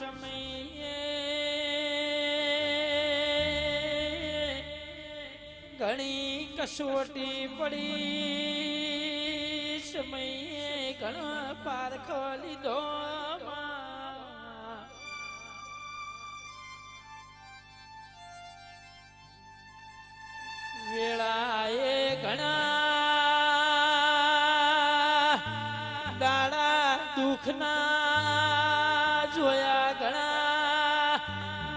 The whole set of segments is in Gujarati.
સમયે ઘણી કસોટી પડી. સમયે ઘણો પારખો લીધો વેળાએ ઘણા દાડા દુઃખના જોયા ઘણા,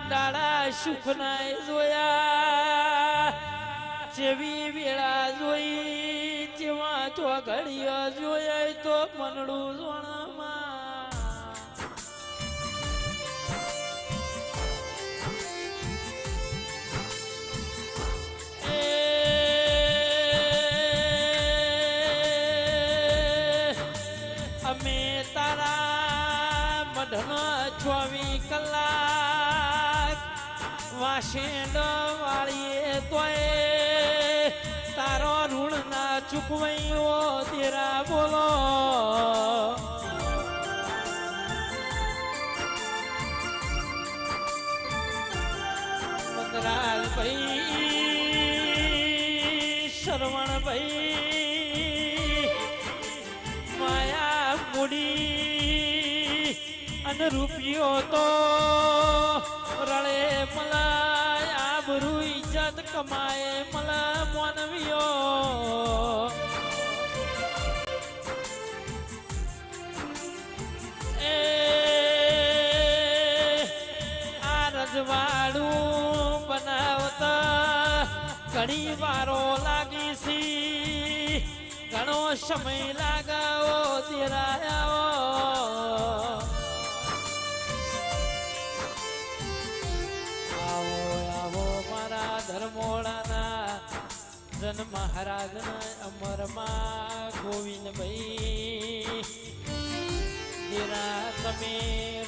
દાડા સુખના જોયા, જેવી વેળા જોઈ, જેવા તો ઘડીઓ જોયા તો મનડું જોણમાં અમે તારા મઢનો કલાક. વાસેડો વાળીએ તોય તારો ઋણ ના ચૂકવાયો તેરા બોલો. મંદરાલ ભાઈ શરવણ ભાઈ અને રૂપિયો તો રળે મલાય આબરૂ ઇજ્જત કમાય, મલા મોનવીયો એ આ રજવાડું બનાવતા ઘણી વારો લાગી સી. ઘણો સમય લાગાવો જન મહારાજના અમરમાં ગોવિંદભાઈ તમે